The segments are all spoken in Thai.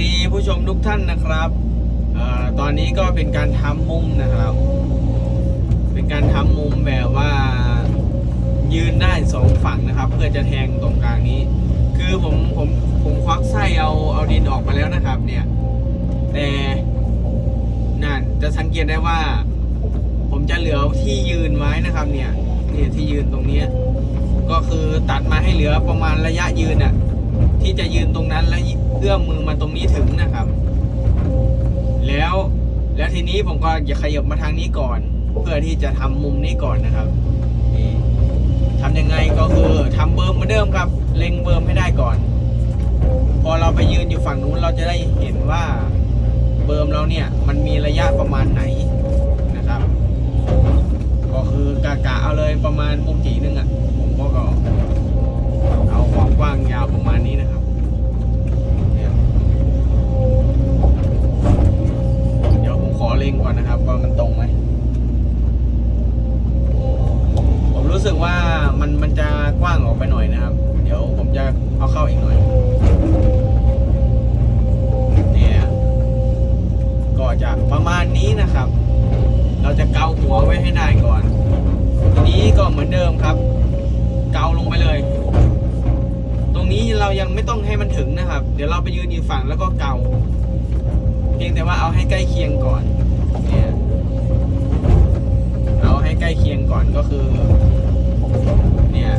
ดีผู้ชมทุกท่านนะครับอตอนนี้ก็เป็นการทำมุมนะครับ เป็นการทำมุมแบบว่ายืนได้สองฝั่งนะครับ เพื่อจะแทงตรงกลางนี้ คือผมผมผมควักไส้เอาเอาดินออกมาแล้วนะครับ เนี่ยแต่นั่นจะสังเกตได้ว่า ผมจะเหลือที่ยืนไว้นะครับ เนี่ยเนี่ยที่ยืนตรงเนี้ ก็คือตัดมาให้เหลือประมาณระยะยืนอะ ที่จะยืนตรงนั้นแล้วเอื้อมมือมาตรงนี้ถึงนะครับ แล้วแล้วทีนี้ผมก็จะขยับมาทางนี้ก่อน เพื่อที่จะทำมุมนี้ก่อนนะครับนี่ทำยังไงก็คือทำเบิร์มเหมือนเดิมครับ เล็งเบิร์มให้ได้ก่อน พอเราไปยืนอยู่ฝั่งนู้นเราจะได้เห็นว่าเบิร์มเราเนี่ยมันมีระยะประมาณไหนนะครับ ก็คือกะกะเอาเลยประมาณมุมกี่นึงอะผมก็ก็ เอาความกว้างยาวประมาณนี้นะครับเดี๋ยวผมขอเล็งก่อนนะครับว่ามันตรงไหมผมรู้สึกว่ามันมันจะกว้างออกไปหน่อยนะครับ เดี๋ยวผมจะเอาเข้าอีกหน่อยเนี่ยก็จะประมาณนี้นะครับ เราจะเกาหัวไว้ให้ได้ก่อน ทีนี้ก็เหมือนเดิมครับ เกาลงไปเลย ยังไม่ต้องให้มันถึงนะครับ เดี๋ยวเราไปยืนอีกฝั่งแล้วก็เกาเพียงแต่ว่าเอาให้ใกล้เคียงก่อนเนี่ยเอาให้ใกล้เคียงก่อนก็คือ เนี่ย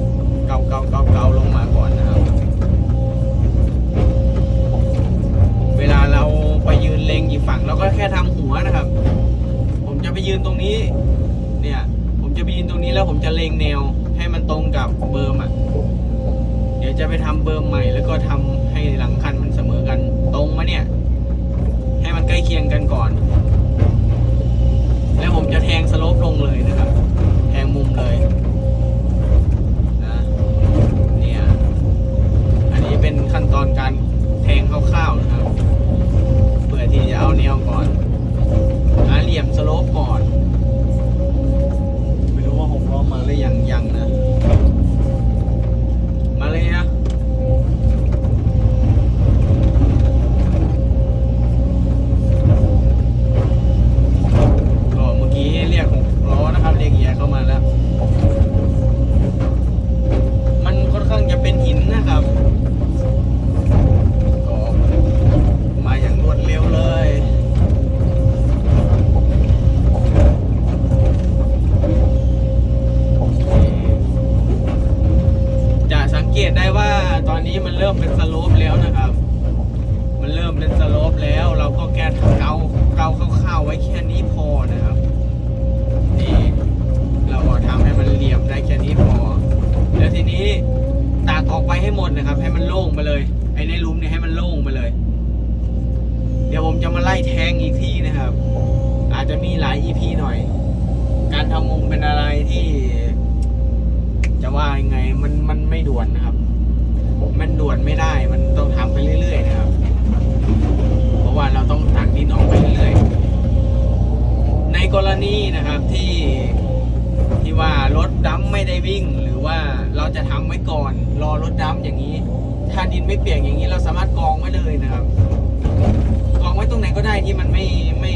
เกาเกาเกาเกาลงมาก่อนนะครับ เวลาเราไปยืนเล็งอีกฝั่งเราก็แค่ทำหัวนะครับ ผมจะไปยืนตรงนี้ เนี่ย ผมจะไปยืนตรงนี้แล้วผมจะเล็งแนวให้มันตรงกับเบิร์มอะ จะไปทำเบอร์ใหม่ แล้วก็ทำให้หลังคันมันเสมอกันตรงมาเนี่ย ให้มันใกล้เคียงกันก่อน แล้วผมจะแทงสโลปลงเลยนะครับ แทงมุมเลย เรียกเอียเข้ามาแล้ว มันค่อนข้างจะเป็นหินนะครับ ก็มาอย่างรวดเร็วเลยจะสังเกตได้ว่าตอนนี้มันเริ่มเป็นสโลปแล้วนะครับ มันเริ่มเป็นสโลปแล้ว เราก็แก้เกาเกาเข้าวๆไว้แค่นี้พอนะครับนี่ เหลี่ยมได้แค่นี้พอ แล้วทีนี้ตักออกไปให้หมดนะครับ ให้มันโล่งไปเลย ไอ้ในหลุมเนี่ยให้มันโล่งไปเลย เดี๋ยวผมจะมาไล่แทงอีกที่นะครับ อาจจะมีหลาย EP หน่อย การทำมุมเป็นอะไรที่ จะว่ายังไงมันมันไม่ด่วนนะครับ มันด่วนไม่ได้ มันต้องทำไปเรื่อยๆนะครับ เพราะว่าเราต้องตักดินออกไปเรื่อยๆในกรณีนะครับที่ ว่ารถดัมไม่ได้วิ่ง หรือว่าเราจะทำไว้ก่อน รอรถดัมอย่างนี้ ถ้าดินไม่เปียกอย่างนี้เราสามารถกองไว้เลยนะครับกองไว้ตรงไหนก็ได้ที่มันไม่ไม่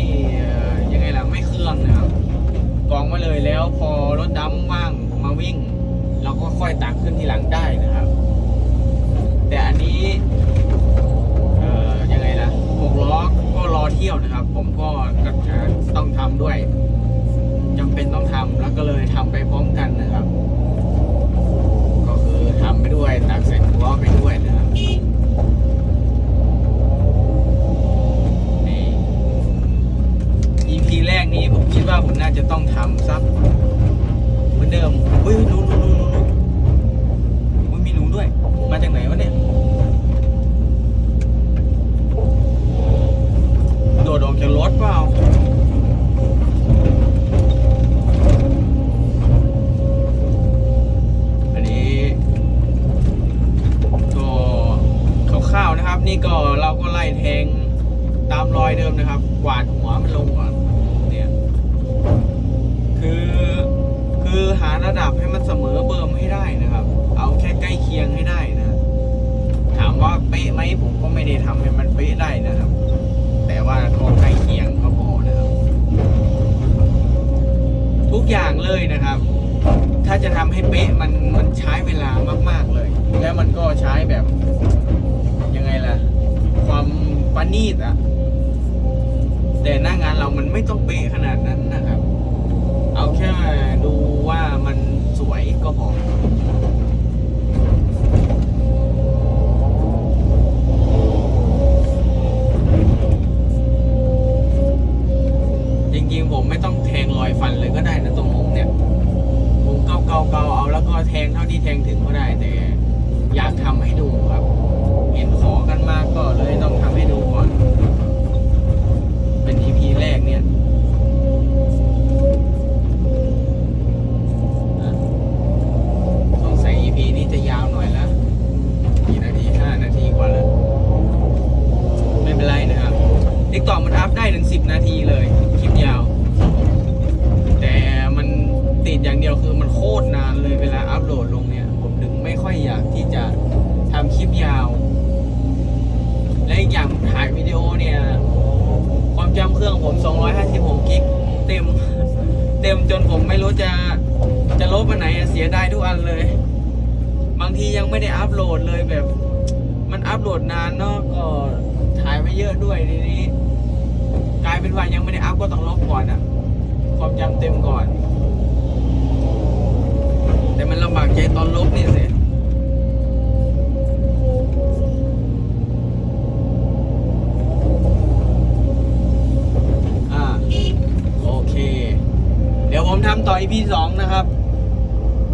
ยังไงล่ะไม่เครื่องนะครับกองไว้เลยแล้วพอรถดำว่างมาวิ่ง เราก็ค่อยตักขึ้นทีหลังได้นะครับ แต่อันนี้เอ่อยังไงล่ะหกล้อก็รอเที่ยวนะครับ ผมก็ก็ต้องทำด้วย นี้ผมคิดว่าผมน่าจะต้องทำซับเหมือนเดิมเฮ้ยหนูหนูหนูหนูหนูอุ๊ยมีหนูด้วย มาจากไหนวะเนี่ยโดดออกจากรถเปล่าอันนี้ก็คร่าวๆนะครับนี่ก็เราก็ไล่แทงตามรอยเดิมนะครับ กวาดหัวมันลงก่อน หาระดับให้มันเสมอเบิ่มให้ได้นะครับ เอาแค่ใกล้เคียงให้ได้นะ ถามว่าเป๊ะไหมผมก็ไม่ได้ทำให้มันเป๊ะได้นะครับ แต่ว่าก็ใกล้เคียงก็พอนะครับ ทุกอย่างเลยนะครับ ถ้าจะทำให้เป๊ะมันมันใช้เวลามาก ๆเลย แล้วมันก็ใช้แบบยังไงล่ะ ความประณีตอะแต่หน้างานเรามันไม่ต้องเป๊ะขนาดนั้นนะครับ แค่ดูว่ามันสวยก็พอจริงๆผมไม่ต้องแทงรอยฟันเลยก็ได้นะตรงมุมเนี่ยมุมเกาเกาเกาเอาแล้วก็แทงเท่าที่แทงถึงก็ได้แต่อยากทำให้ดูครับ เห็นขอกันมากก็เลยต้องทำให้ดูก่อน เป็น EP แรกเนี่ย ติ๊กต็อมันอัพได้ถึงสิบนาทีเลยคลิปยาว แต่มันติดอย่างเดียวคือมันโคตรนานเลยเวลาอัพโหลดลงเนี่ย ผมถึงไม่ค่อยอยากที่จะทำคลิปยาว และอีกอย่างถ่ายวิดีโอเนี่ย ความจำเครื่องผม 256กิกเต็ม เต็มจนผมไม่รู้จะจะลบอันไหนเสียดายทุกอันเลย บางทียังไม่ได้อัพโหลดเลยแบบ มันอัพโหลดนานเนาะก็ถ่ายไว้เยอะด้วยทีนี้ กลายเป็นว่ายังไม่ได้อัพก็ต้องลบก่อนอะความจำเต็มก่อน แต่มันลำบากใจตอนลบนี่สิอ่าโอเคเดี๋ยวผมทำต่อ EP สองนะครับ